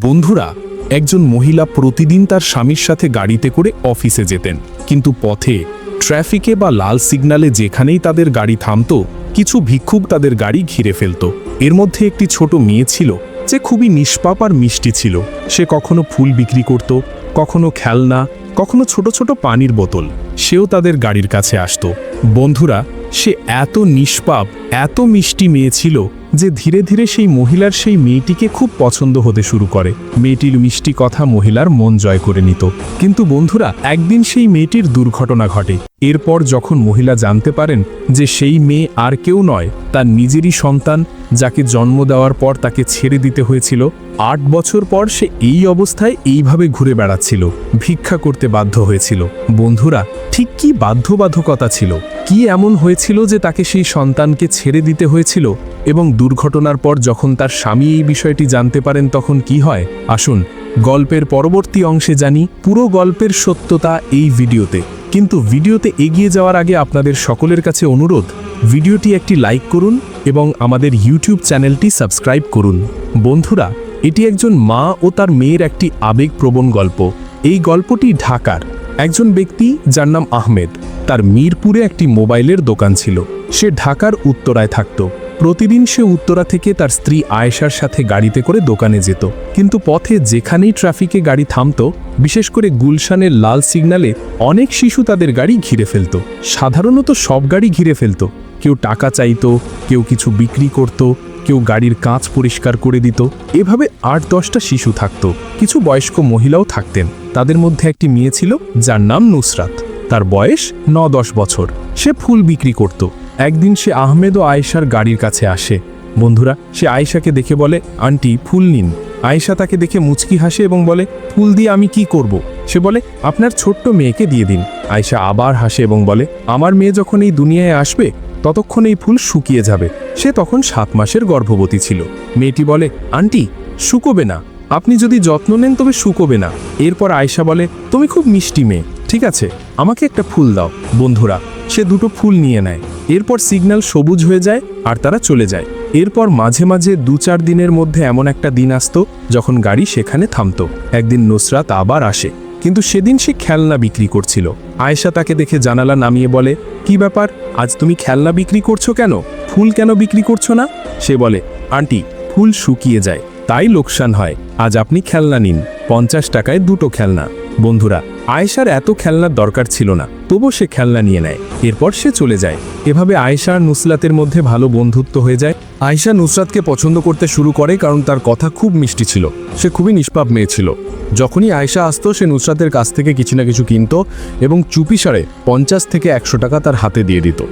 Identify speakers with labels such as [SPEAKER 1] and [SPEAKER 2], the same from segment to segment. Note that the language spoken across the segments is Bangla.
[SPEAKER 1] বন্ধুরা, একজন মহিলা প্রতিদিন তার স্বামীর সাথে গাড়িতে করে অফিসে যেতেন। কিন্তু পথে, ট্রাফিকে বা লাল সিগন্যালে যেখানেই তাদের গাড়ি থামতো, কিছু ভিক্ষুক তাদের গাড়ি ঘিরে ফেলত। এর মধ্যে একটি ছোট মেয়ে ছিল, যে খুবই নিষ্পাপ আর মিষ্টি ছিল। সে কখনো ফুল বিক্রি করত, কখনো খেলনা, কখনো ছোট ছোট পানির বোতল। সেও তাদের গাড়ির কাছে আসতো। বন্ধুরা সে এত নিষ্পাপ, এত মিষ্টি মেয়ে ছিল যে ধীরে ধীরে সেই মহিলার সেই মেয়েটিকে খুব পছন্দ হতে শুরু করে। মেয়েটির মিষ্টি কথা মহিলার মন জয় করে নিত। কিন্তু বন্ধুরা, একদিন সেই মেয়েটির দুর্ঘটনা ঘটে। এরপর যখন মহিলা জানতে পারেন যে সেই মেয়ে আর কেউ নয়, তার নিজেরই সন্তান যাকে জন্ম দেওয়ার পর তাকে ছেড়ে দিতে হয়েছিল, আট বছর পর সে এই অবস্থায় এইভাবে ঘুরে বেড়াচ্ছিল, ভিক্ষা করতে বাধ্য হয়েছিল। বন্ধুরা, ঠিক কি বাধ্যবাধকতা ছিল? কি এমন হয়েছিল যে তাকে সেই সন্তানকে ছেড়ে দিতে হয়েছিল এবং দুর্ঘটনার পর যখন তার স্বামী এই বিষয়টি জানতে পারেন তখন কি হয়? আসুন, গল্পের পরবর্তী অংশে জানি পুরো গল্পের সত্যতা এই ভিডিওতে। কিন্তু ভিডিওতে এগিয়ে যাওয়ার আগে আপনাদের সকলের কাছে অনুরোধ, ভিডিওটি একটি লাইক করুন এবং আমাদের ইউটিউব চ্যানেলটি সাবস্ক্রাইব করুন। বন্ধুরা, এটি একজন মা ও তার মেয়ের একটি আবেগপ্রবণ গল্প। এই গল্পটি ঢাকার। একজন ব্যক্তি যার নাম আহমেদ। তার মিরপুরে একটি মোবাইলের দোকান ছিল। সে ঢাকার উত্তরায় থাকত। প্রতিদিন সে উত্তরা থেকে তার স্ত্রী আয়েশার সাথে গাড়িতে করে দোকানে যেত। কিন্তু পথে যেখানেই ট্রাফিকে গাড়ি থামত, বিশেষ করে গুলশানের লাল সিগন্যালে অনেক শিশু তাদের গাড়ি ঘিরে ফেলত। সাধারণত সব গাড়ি ঘিরে ফেলত। কেউ টাকা চাইতো, কেউ কিছু বিক্রি করত, কেউ গাড়ির কাঁচ পরিষ্কার করে দিত। এভাবে আট দশটা শিশু থাকত। কিছু বয়স্ক মহিলাও থাকতেন। তাদের মধ্যে একটি মেয়ে ছিল, যার নাম নুসরাত। তার বয়স ন দশ বছর। সে ফুল বিক্রি করত। একদিন সে আহমেদ ও আয়েশার গাড়ির কাছে আসে। বন্ধুরা, সে আয়েশাকে দেখে বলে, আন্টি, ফুল নিন। আয়েশা তাকে দেখে মুচকি হাসে এবং বলে, ফুল দিয়ে আমি কি করব? সে বলে, আপনার ছোট্ট মেয়েকে দিয়ে দিন। আয়েশা আবার হাসে এবং বলে, আমার মেয়ে যখন এই দুনিয়ায় আসবে ততক্ষণ এই ফুল শুকিয়ে যাবে। সে তখন সাত মাসের গর্ভবতী ছিল। মেয়েটি বলে, আন্টি, শুকোবে না। আপনি যদি যত্ন নেন, তবে শুকোবে না। এরপর আয়শা বলে, তুমি খুব মিষ্টি মেয়ে, ঠিক আছে? আমাকে একটা ফুল দাও। বন্ধুরা, সে দুটো ফুল নিয়ে নেয়। এরপর সিগন্যাল সবুজ হয়ে যায় আর তারা চলে যায়। এরপর মাঝে মাঝে দু চার দিনের মধ্যে এমন একটা দিন আসতো যখন গাড়ি সেখানে থামতো। একদিন নুসরাত আবার আসে। কিন্তু সেদিন সে খেলনা বিক্রি করছিল। আয়েশা তাকে দেখে জানালা নামিয়ে বলে, কি ব্যাপার? আজ তুমি খেলনা বিক্রি করছ কেন? ফুল কেন বিক্রি করছ না? সে বলে, আন্টি, ফুল শুকিয়ে যায়, তাই লোকসান হয়। আজ আপনি খেলনা নিন, পঞ্চাশ টাকায় দুটো খেলনা। বন্ধুরা, আয়েশার এত খেলনার দরকার ছিল না। তবু সে খেলনা নিয়ে নেয়। এরপর সে চলে যায়। এভাবে আয়েশা আর নুসরাতের মধ্যে ভালো বন্ধুত্ব হয়ে যায়। আয়েশা নুসরাতকে পছন্দ করতে শুরু করে কারণ তার কথা খুব মিষ্টি ছিল। সে খুবই নিষ্পাপ মেয়ে ছিল। যখনই আয়েশা আসতো, সে নুসরাতের কাছ থেকে কিছু না কিছু কিনত এবং চুপি সারে পঞ্চাশ থেকে একশো টাকা তার হাতে দিয়ে দিত।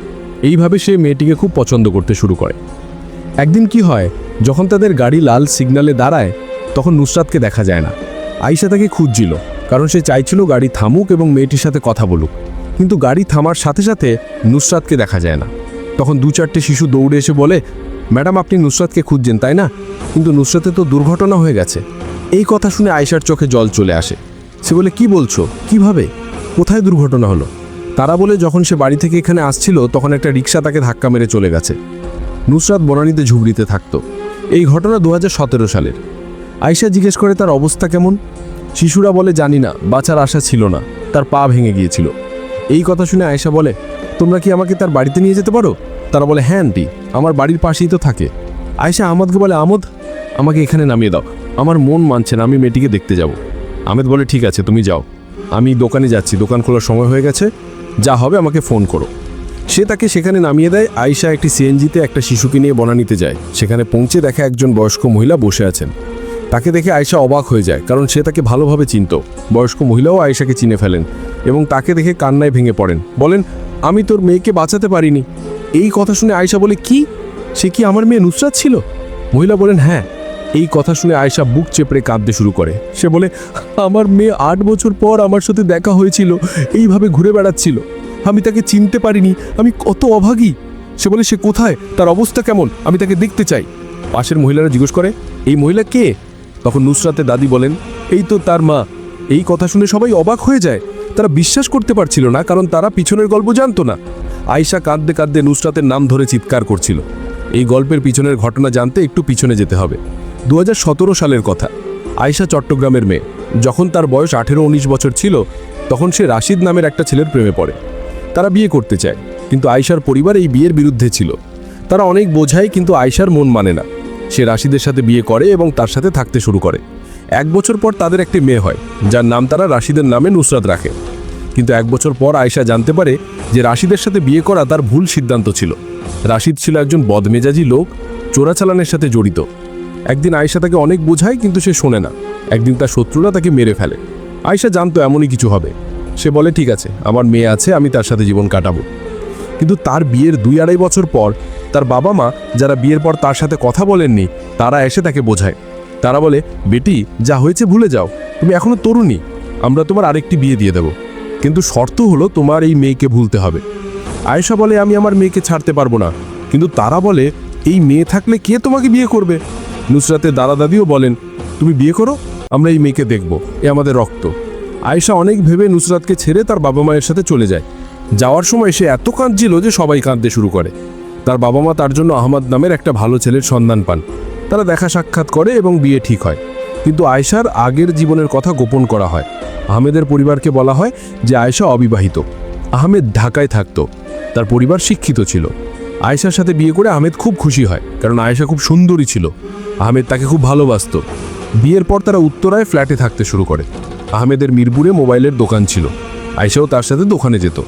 [SPEAKER 1] এইভাবে সে মেয়েটিকে খুব পছন্দ করতে শুরু করে। একদিন কি হয়, যখন তাদের গাড়ি লাল সিগন্যালে দাঁড়ায়, তখন নুসরাতকে দেখা যায় না। আয়েশা তাকে খুঁজছিল, কারণ সে চাইছিল গাড়ি থামুক এবং মেয়েটির সাথে কথা বলুক। কিন্তু গাড়ি থামার সাথে সাথে নুসরাতকে দেখা যায় না। তখন দু চারটে শিশু দৌড়ে এসে বলে, ম্যাডাম, আপনি নুসরাতকে খুঁজছেন, তাই না? কিন্তু নুসরাতে তো দুর্ঘটনা হয়ে গেছে। এই কথা শুনে আয়েশার চোখে জল চলে আসে। সে বলে, কি বলছো? কীভাবে? কোথায় দুর্ঘটনা হলো? তারা বলে, যখন সে বাড়ি থেকে এখানে আসছিল, তখন একটা রিক্সা তাকে ধাক্কা মেরে চলে গেছে। নুসরাত বনানীতে ঝুবড়িতে থাকতো। এই ঘটনা দু হাজার সতেরো সালের। আয়শা জিজ্ঞেস করে, তার অবস্থা কেমন? শিশুরা বলে, জানি না, বাঁচার আশা ছিল না। তার পা ভেঙে গিয়েছিল। এই কথা শুনে আয়েশা বলে, তোমরা কি আমাকে তার বাড়িতে নিয়ে যেতে পারো? তারা বলে হ্যাঁ আন্টি, আমার বাড়ির পাশেই তো থাকে। আয়েশা আহমদকে বলে আমদ আমাকে এখানে নামিয়ে দাও। আমার মন মানছে না, আমি মেয়েটিকে দেখতে যাব। আমেদ বলে, ঠিক আছে, তুমি যাও। আমি দোকানে যাচ্ছি, দোকান খোলার সময় হয়ে গেছে। যা হবে, আমাকে ফোন করো। সে তাকে সেখানে নামিয়ে দেয়। আয়শা একটি সিএনজিতে একটা শিশুকে নিয়ে বনানিতে যায়। সেখানে পৌঁছে দেখা একজন বয়স্ক মহিলা বসে আছেন। তাকে দেখে আয়শা অবাক হয়ে যায়, কারণ সে তাকে ভালোভাবে চিনত। বয়স্ক মহিলাও আয়শাকে চিনে ফেলেন এবং তাকে দেখে কান্নায় ভেঙে পড়েন। বলেন, আমি তোর মেয়েকে বাঁচাতে পারিনি। এই কথা শুনে আয়শা বলে, কি? সে কি আমার মেয়ে নুসরাত ছিল? মহিলা বলেন হ্যাঁ। এই কথা শুনে আয়শা বুক চেপড়ে কাঁদতে শুরু করে। সে বলে, আমার মেয়ে আট বছর পর আমার সাথে দেখা হয়েছিল, এইভাবে ঘুরে বেড়াচ্ছিল। আমি তাকে চিনতে পারিনি, আমি কত অভাগী। সে বলে, সে কোথায়? তার অবস্থা কেমন? আমি তাকে দেখতে চাই। পাশের মহিলারা জিজ্ঞেস করে, এই মহিলা কে? তখন নুসরাতের দাদি বলেন, এই তো তার মা। এই কথা শুনে সবাই অবাক হয়ে যায়। তারা বিশ্বাস করতে পারছিল না, কারণ তারা পিছনের গল্প জানতো না। আয়শা কাঁদতে কাঁদতে নুসরাতের নাম ধরে চিৎকার করছিল। এই গল্পের পিছনের ঘটনা জানতে একটু পিছনে যেতে হবে। দু হাজার সতেরো সালের কথা।
[SPEAKER 2] আয়শা চট্টগ্রামের মেয়ে। যখন তার বয়স আঠেরো উনিশ বছর ছিল, তখন সে রাশিদ নামের একটা ছেলের প্রেমে পড়ে। তারা বিয়ে করতে চায়, কিন্তু আয়শার পরিবার এই বিয়ের বিরুদ্ধে ছিল। তারা অনেক বোঝায়, কিন্তু আয়শার মন মানে না। সে রাশিদের সাথে বিয়ে করে এবং তার সাথে থাকতে শুরু করে। এক বছর পর তাদের একটি মেয়ে হয়, যার নাম তারা রাশিদের নামে নুসরাত রাখে। কিন্তু এক বছর পর আয়শা জানতে পারে যে রাশিদের সাথে বিয়ে করা তার ভুল সিদ্ধান্ত ছিল। রাশিদ ছিল একজন বদমেজাজি লোক, চোরাচালানের সাথে জড়িত। একদিন আয়শা তাকে অনেক বোঝায়, কিন্তু সে শোনে না। একদিন তার শত্রুরা তাকে মেরে ফেলে। আয়শা জানতো এমনই কিছু হবে। সে বলে, ঠিক আছে, আমার মেয়ে আছে, আমি তার সাথে জীবন কাটাবো। কিন্তু তার বিয়ের দুই আড়াই বছর পর তার বাবা মা যারা বিয়ের পর তার সাথে কথা বলেননি, তারা এসে তাকে বোঝায়। তারা বলে, বেটি, যা হয়েছে ভুলে যাও। তুমি এখনও তরুণী। আমরা তোমার আরেকটি বিয়ে দিয়ে দেব। কিন্তু শর্ত হলো তোমার এই মেয়েকে ভুলতে হবে। আয়েশা বলে, আমি আমার মেয়েকে ছাড়তে পারব না। কিন্তু তারা বলে, এই মেয়ে থাকলে কে তোমাকে বিয়ে করবে? নুসরাতের দাদা দাদিও বলেন, তুমি বিয়ে করো, আমরা এই মেয়েকে দেখব। এ আমাদের রক্ত। আয়েশা অনেক ভেবে নুসরাতকে ছেড়ে তার বাবা মায়ের সাথে চলে যায়। যাওয়ার সময় সে এত কাঁদছিল যে সবাই কাঁদতে শুরু করে। তার বাবা মা তার জন্য আহমদ নামের একটা ভালো ছেলের সন্ধান পান। তারা দেখা সাক্ষাৎ করে এবং বিয়ে ঠিক হয়। কিন্তু আয়েশার আগের জীবনের কথা গোপন করা হয়। আহমেদের পরিবারকে বলা হয় যে আয়েশা অবিবাহিত। আহমেদ ঢাকায় থাকতো। তার পরিবার শিক্ষিত ছিল। আয়েশার সাথে বিয়ে করে আহমেদ খুব খুশি হয়, কারণ আয়েশা খুব সুন্দরী ছিল। আহমেদ তাকে খুব ভালোবাসতো। বিয়ের পর তারা উত্তরায় ফ্ল্যাটে থাকতে শুরু করে। আহমেদের মিরপুরে মোবাইলের দোকান ছিল। আয়েশাও তার সাথে দোকানে যেত।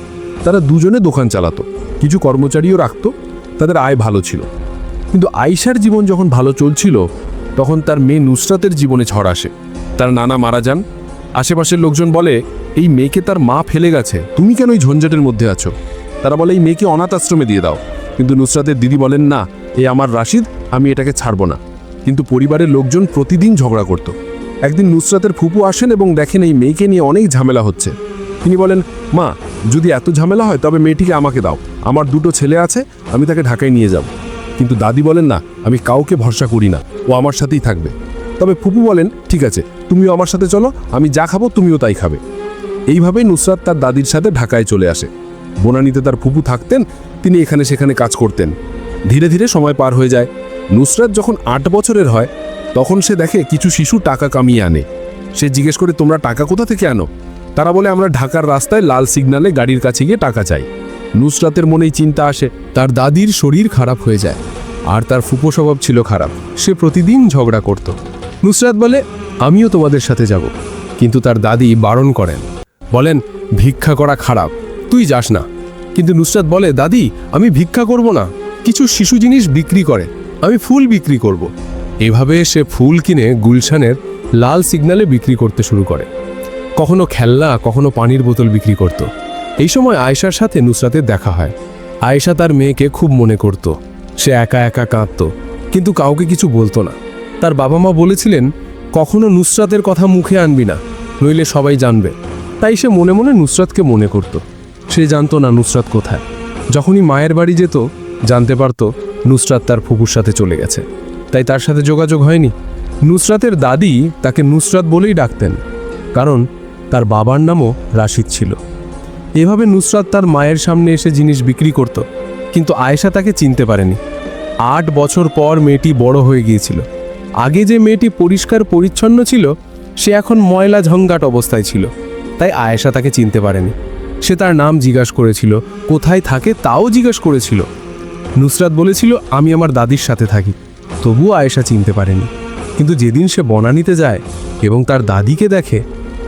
[SPEAKER 2] তারা দুজনে দোকান চালাতো। কিছু কর্মচারীও রাখত, তাদের আয় ভালো ছিল। কিন্তু আয়েশার জীবন যখন ভালো চলছিল, তখন তার মেয়ে নুসরাতের জীবনে ঝড় আসে। তার নানা মারা যান। আশেপাশের লোকজন বলে, এই মেয়েকে তার মা ফেলে গেছে। তুমি কেন এই ঝঞ্ঝাটের মধ্যে আছো? তারা বলে, এই মেয়েকে অনাথ আশ্রমে দিয়ে দাও। কিন্তু নুসরাতের দিদি বলেন, না, এ আমার রাশিদ, আমি এটাকে ছাড়বো না। কিন্তু পরিবারের লোকজন প্রতিদিন ঝগড়া করত। একদিন নুসরাতের ফুপু আসেন এবং দেখেন এই মেয়েকে নিয়ে অনেক ঝামেলা হচ্ছে। তিনি বলেন, মা যদি এত ঝামেলা হয়, তবে মেয়েটিকে আমাকে দাও। আমার দুটো ছেলে আছে, আমি তাকে ঢাকায় নিয়ে যাব। কিন্তু দাদি বলেন না, আমি কাউকে ভরসা করি না। ও আমার সাথেই থাকবে। তবে ফুপু বলেন, ঠিক আছে, তুমিও আমার সাথে চলো, আমি যা খাব তুমিও তাই খাবে। এইভাবেই নুসরাত তার দাদির সাথে ঢাকায় চলে আসে। বনানীতে তার ফুপু থাকতেন, তিনি এখানে সেখানে কাজ করতেন। ধীরে ধীরে সময় পার হয়ে যায়। নুসরাত যখন আট বছরের হয়, তখন সে দেখে কিছু শিশু টাকা কামিয়ে আনে। সে জিজ্ঞেস করে, তোমরা টাকা কোথা থেকে আনো? তারা বলে, আমরা ঢাকার রাস্তায় লাল সিগন্যালে গাড়ির কাছে গিয়ে টাকা চাই। নুসরাতের মনেই চিন্তা আসে, তার দাদির শরীর খারাপ হয়ে যায় আর তার ফুপো স্বভাব ছিল খারাপ। সে প্রতিদিন ঝগড়া করত। নুসরাত বলে, আমিও তোমাদের সাথে যাব। কিন্তু তার দাদি বারণ করেন। বলেন, ভিক্ষা করা খারাপ, তুই যাস না। কিন্তু নুসরাত বলে, দাদি, আমি ভিক্ষা করব না। কিছু শিশু জিনিস বিক্রি করে, আমি ফুল বিক্রি করব। এভাবে সে ফুল কিনে গুলশানের লাল সিগন্যালে বিক্রি করতে শুরু করে। কখনো খেলনা, কখনো পানির বোতল বিক্রি করত। এই সময় আয়েশার সাথে নুসরাতের দেখা হয়। আয়েশা তার মেয়েকে খুব মনে করত। সে একা একা কাঁদত, কিন্তু কাউকে কিছু বলতো না। তার বাবা মা বলেছিলেন, কখনো নুসরাতের কথা মুখে আনবি না, নইলে সবাই জানবে। তাই সে মনে মনে নুসরাতকে মনে করত। সে জানতো না নুসরাত কোথায়। যখনই মায়ের বাড়ি যেত, জানতে পারত নুসরাত তার ফুপুর সাথে চলে গেছে। তাই তার সাথে যোগাযোগ হয়নি। নুসরাতের দাদি তাকে নুসরাত বলেই ডাকতেন, কারণ তার বাবার নামও রাশিদ ছিল। এভাবে নুসরাত তার মায়ের সামনে এসে জিনিস বিক্রি করত, কিন্তু আয়েশা তাকে চিনতে পারেনি। আট বছর পর মেয়েটি বড় হয়ে গিয়েছিল। আগে যে মেয়েটি পরিষ্কার পরিচ্ছন্ন ছিল, সে এখন ময়লা ঝঙ্গাট অবস্থায় ছিল। তাই আয়েশা তাকে চিনতে পারেনি। সে তার নাম জিজ্ঞাসা করেছিল, কোথায় থাকে তাও জিজ্ঞাসা করেছিল? নুসরাত বলেছিল, আমি আমার দাদির সাথে থাকি। তবুও আয়েশা চিনতে পারেনি। কিন্তু যেদিন সে বনানীতে যায় এবং তার দাদিকে দেখে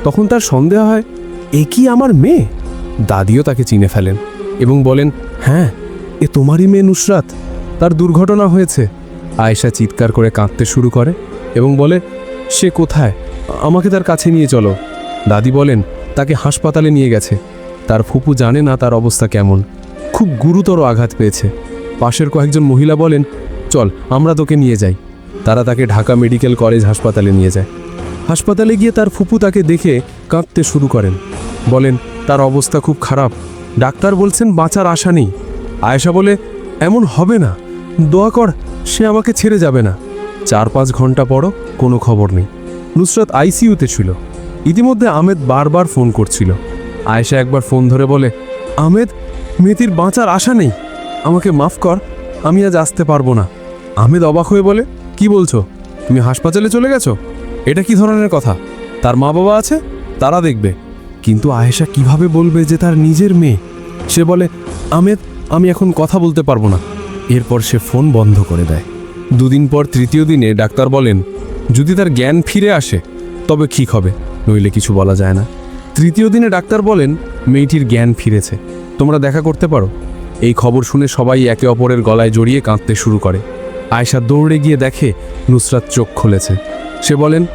[SPEAKER 2] তখন তার সন্দেহ হয়, এ কি আমার মেয়ে? দাদিও তাকে চিনে ফেলেন এবং বলেন হ্যাঁ এ তোমারই মেয়ে নুসরাত। তার দুর্ঘটনা হয়েছে। আয়েশা চিৎকার করে কাঁদতে শুরু করে এবং বলে, সে কোথায়? আমাকে তার কাছে নিয়ে চলো। দাদি বলেন, তাকে হাসপাতালে নিয়ে গেছে। তার ফুপু জানে না তার অবস্থা কেমন। খুব গুরুতর আঘাত পেয়েছে। পাশের কয়েকজন মহিলা বলেন, চল, আমরা তোকে নিয়ে যাই। তারা তাকে ঢাকা মেডিকেল কলেজ হাসপাতালে নিয়ে যায়। হাসপাতালে গিয়ে তার ফুপু তাকে দেখে কাঁদতে শুরু করেন। বলেন, তার অবস্থা খুব খারাপ। ডাক্তার বলছেন বাঁচার আশা নেই। আয়েশা বলে, এমন হবে না। দোয়া কর, সে আমাকে ছেড়ে যাবে না। চার পাঁচ ঘণ্টা পরও কোনো খবর নেই। নুসরাত আইসিইউতে ছিল। ইতিমধ্যে আহমেদ বারবার ফোন করছিল। আয়েশা একবার ফোন ধরে বলে, আহমেদ, মেয়েটির বাঁচার আশা নেই। আমাকে মাফ কর, আমি আজ আসতে পারব না। আহমেদ অবাক হয়ে বলে, কি বলছো? তুমি হাসপাতালে চলে গেছো? এটা কি ধরনের কথা? তার মা বাবা আছে, তারা দেখবে। কিন্তু আয়েশা কীভাবে বলবে যে তার নিজের মেয়ে? সে বলে, আমেদ, আমি এখন কথা বলতে পারব না। এরপর সে ফোন বন্ধ করে দেয়। দুদিন পর তৃতীয় দিনে ডাক্তার বলেন, যদি তার জ্ঞান ফিরে আসে, তবে ঠিক হবে, নইলে কিছু বলা যায় না। তৃতীয় দিনে ডাক্তার বলেন, মেয়েটির জ্ঞান ফিরেছে, তোমরা দেখা করতে পারো। এই খবর শুনে সবাই একে অপরের গলায় জড়িয়ে কাঁদতে শুরু করে। আয়শা দৌড়ে গিয়ে দেখে, নুসরাত চোখ খুলেছে। সে বলেন,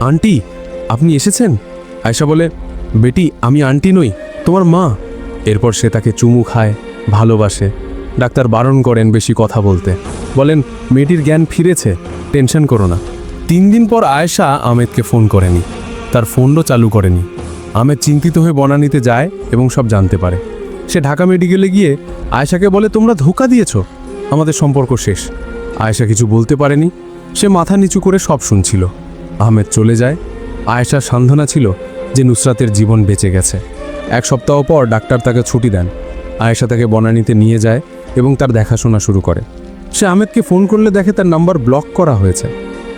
[SPEAKER 2] আন্টি, আপনি এসেছেন? আয়শা বলে, বেটি, আমি আন্টি নই, তোমার মা। এরপর সে তাকে চুমু খায়, ভালোবাসে। ডাক্তার বারণ করেন বেশি কথা বলতে। বলেন, মেয়েটির জ্ঞান ফিরেছে, টেনশন করো না। তিন দিন পর আয়েশা আমেদকে ফোন করেনি। তার ফোনও চালু করেনি। আমেদ চিন্তিত হয়ে বনানীতে যায় এবং সব জানতে পারে। সে ঢাকা মেডিকেলে গিয়ে আয়েশাকে বলে, তোমরা ধোকা দিয়েছ। আমাদের সম্পর্ক শেষ। আয়েশা কিছু বলতে পারেনি। সে মাথা নিচু করে সব শুনছিল। আহমেদ চলে যায়। আয়েশার সান্ত্বনা ছিল যে নুসরাতের জীবন বেঁচে গেছে। এক সপ্তাহ পর ডাক্তার তাকে ছুটি দেন। আয়েশা তাকে বনানীতে নিয়ে যায় এবং তার দেখাশোনা শুরু করে। সে আহমেদকে ফোন করলে দেখে তার নাম্বার ব্লক করা হয়েছে।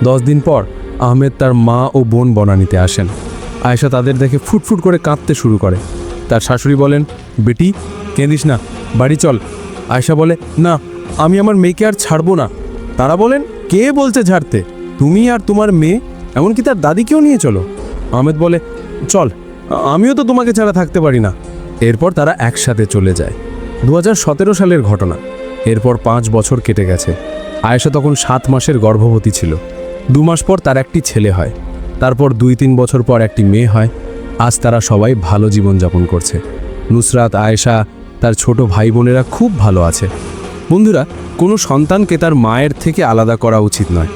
[SPEAKER 2] দশ দিন পর আহমেদ তার মা ও বোন বনানীতে আসেন। আয়েশা তাদের দেখে ফুটফুট করে কাঁদতে শুরু করে। তার শাশুড়ি বলেন, বেটি, কেঁদিস না, বাড়ি চল। আয়েশা বলে, না, আমি আমার মেয়েকে আর ছাড়বো না। তারা বলেন কে বলছে ঝাড়তে? তুমি আর তোমার মেয়ে? এমনকি তার দাদিকেও নিয়ে চলো। আহমেদ বলে, চল, আমিও তো তোমাকে ছাড়া থাকতে পারি না। এরপর তারা একসাথে চলে যায়। দু হাজার সতেরো সালের ঘটনা। এরপর পাঁচ বছর কেটে গেছে। আয়েশা তখন সাত মাসের গর্ভবতী ছিল। দু মাস পর তার একটি ছেলে হয়। তারপর দুই তিন বছর পর একটি মেয়ে হয়। আজ তারা সবাই ভালো জীবনযাপন করছে। নুসরাত, আয়েশা, তার ছোট ভাই বোনেরা খুব ভালো আছে। বন্ধুরা, কোনো সন্তানকে তার মায়ের থেকে আলাদা করা উচিত নয়।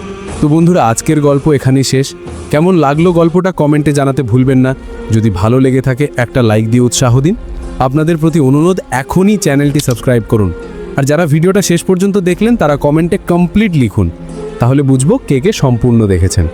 [SPEAKER 2] তো বন্ধুরা, আজকের গল্প এখানেই শেষ। কেমন লাগল গল্পটা কমেন্টে জানাতে ভুলবেন না। যদি ভালো লেগে থাকে, একটা লাইক দিয়ে উৎসাহ দিন। আপনাদের প্রতি অনুরোধ, এখনই চ্যানেলটি সাবস্ক্রাইব করুন। আর যারা ভিডিওটা শেষ পর্যন্ত দেখলেন, তারা কমেন্টে কমপ্লিট লিখুন। তাহলে বুঝব কে কে সম্পূর্ণ দেখেছেন।